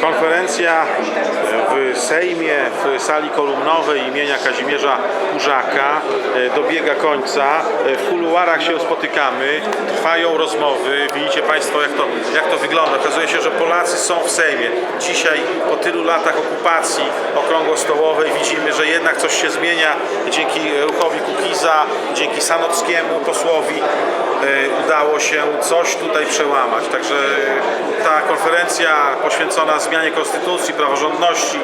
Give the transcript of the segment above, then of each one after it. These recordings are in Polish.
Konferencja w Sejmie, w sali kolumnowej imienia Kazimierza Kurzaka e, dobiega końca. E, W kuluarach się spotykamy, trwają rozmowy. Widzicie Państwo, jak to, jak to wygląda. Okazuje się, że Polacy są w Sejmie. Dzisiaj, po tylu latach okupacji okrągłostołowej, widzimy, że jednak coś się zmienia dzięki ruchowi Kukiza, dzięki Sanockiemu posłowi e, udało się coś tutaj przełamać. Także ta konferencja poświęcona zmianie konstytucji, praworządności,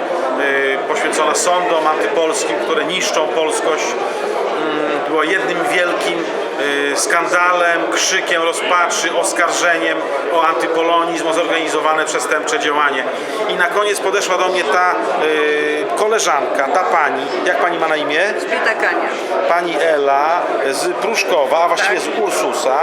e, poświęcona sądom antypolskim, które niszczą polskość, mm, była jednym wielkim e, skandalem, krzykiem rozpaczy, oskarżeniem o antypolonizm, o zorganizowane przestępcze działanie. I na koniec podeszła do mnie ta e, koleżanka, ta pani, jak pani ma na imię? Pitakania. Pani Ela z Pruszkowa, a właściwie z Ursusa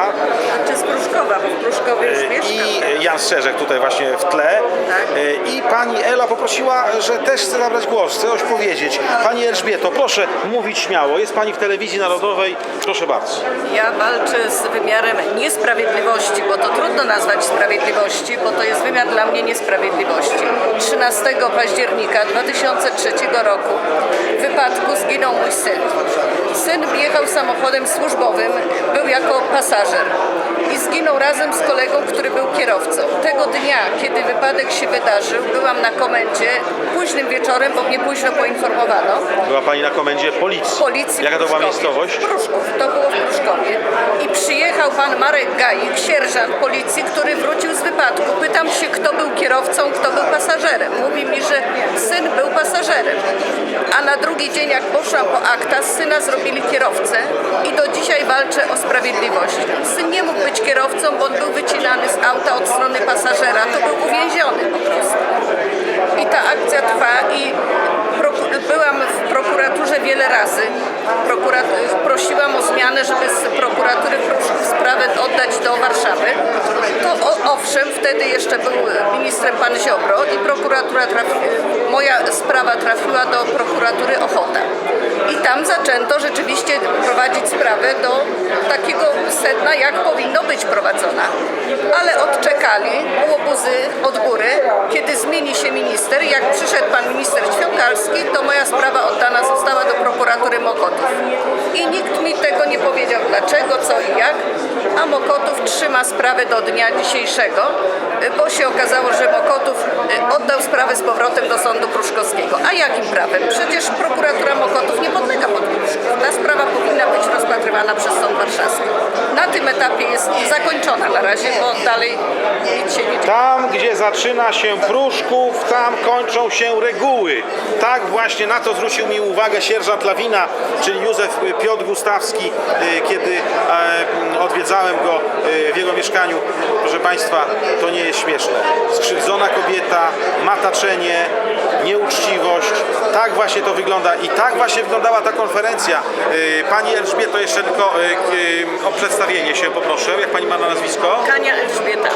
Czy z Pruszkowa, bo w Pruszkowie już mieszkam. i Jan Strzeżek tutaj właśnie w tle. Tak. I pani Ela poprosiła, że też chce zabrać głos, chce coś powiedzieć. Pani Elżbieto, proszę mówić śmiało. Jest pani w telewizji narodowej, proszę bardzo. Ja walczę z wymiarem niesprawiedliwości, bo to trudno nazwać sprawiedliwości, bo to jest wymiar dla mnie niesprawiedliwości. 13 października 2003 roku w wypadku zginął mój syn. Syn jechał samochodem służbowym, był jako pasażer i razem z kolegą, który był kierowcą. Tego dnia, kiedy wypadek się wydarzył, byłam na komendzie późnym wieczorem, bo mnie późno poinformowano. Była pani na komendzie policji. policji Jaka to była miejscowość? Pruszków, to było w Pruszkowie. I przyjechał pan Marek Gajik, sierżant policji, który wrócił z wypadku. Pytam się, kto był kierowcą, kto był pasażerem. Mówi mi, że syn był pasażerem. A na drugi dzień, jak poszłam po akta, syna zrobili kierowcę i do dzisiaj walczę o sprawiedliwość. Syn nie mógł być kierowcą, bo on był wycinany z auta od strony pasażera. To był uwięziony po prostu. I ta akcja trwa i byłam w prokuraturze wiele razy. Prosiłam o zmianę, żeby z prokuratury sprawę oddać do Warszawy. To owszem, wtedy jeszcze był ministrem pan Ziobro i prokuratura trafi, moja sprawa trafiła do prokuratury Ochota. I tam zaczęto rzeczywiście prowadzić sprawę do takiego sedna, jak powinno być prowadzona. Ale odczekali łobuzy od góry, kiedy zmieni się minister. Jak przyszedł pan minister Ćwiąkalski, to moja sprawa oddana została do prokuratury Mokotów. I nikt mi tego nie powiedział dlaczego, co i jak, a Mokotów trzyma sprawę do dnia dzisiejszego, y, bo się okazało, że Mokotów y, oddał sprawę z powrotem do sądu pruszkowskiego. A jakim prawem? Przecież prokuratura Mokotów nie podlega pod Pruszków. Ta sprawa powinna być rozpatrywana przez tym etapie jest zakończona na razie, bo dalej nic się nie dzieje. Tam, gdzie zaczyna się Pruszków, tam kończą się reguły. Tak właśnie na to zwrócił mi uwagę sierżant Lawina, czyli Józef Piotr Gustawski, y, kiedy e, odwiedzałem go y, w jego mieszkaniu. Proszę Państwa, to nie jest śmieszne. Skrzywdzona kobieta, mataczenie, nieuczciwość. Tak właśnie to wygląda i tak właśnie wyglądała ta konferencja. Y, Pani Elżbieto, jeszcze tylko y, y, Imienie się poproszę, jak pani ma na nazwisko? Kania Elżbieta.